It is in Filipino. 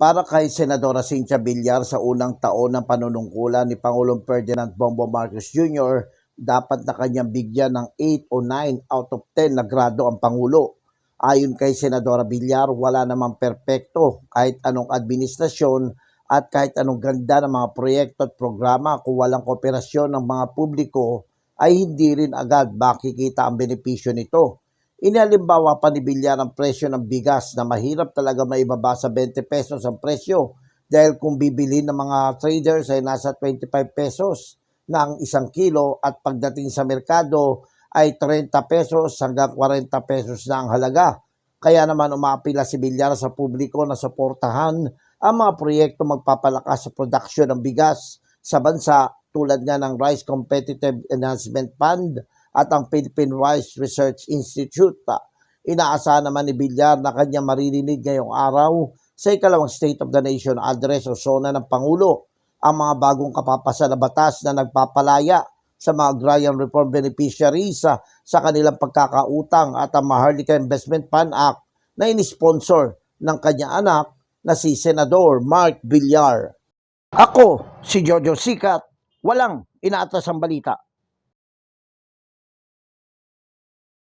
Para kay Senadora Cynthia Villar sa unang taon ng panunungkulan ni Pangulong Ferdinand Bongbong Marcos Jr., dapat na kanyang bigyan ng 8 o 9 out of 10 na grado ang Pangulo. Ayon kay Senadora Villar, wala namang perpekto kahit anong administrasyon at kahit anong ganda ng mga proyekto at programa kung walang kooperasyon ng mga publiko ay hindi rin agad makikita ang benepisyo nito. Inalimbawa pa ni Villar ang presyo ng bigas na mahirap talaga maibaba sa 20 pesos ang presyo dahil kung bibili ng mga traders ay nasa 25 pesos na ang isang kilo at pagdating sa merkado ay 30 pesos hanggang 40 pesos na ang halaga. Kaya naman umaapila si Villar sa publiko na suportahan ang mga proyekto magpapalakas sa production ng bigas sa bansa tulad nga ng Rice Competitive Enhancement Fund at ang Philippine Rice Research Institute. Inaasahan naman ni Villar na kanya maririnig ngayong araw sa ikalawang State of the Nation address o sona ng Pangulo ang mga bagong kapapasa na batas na nagpapalaya sa mga agrarian reform beneficiaries sa, sa kanilang pagkakautang at ang Maharlika Investment Fund Act na inisponsor ng kanya anak na si Senador Mark Villar. Ako, si Jojo Sikat, walang inaatas ang balita.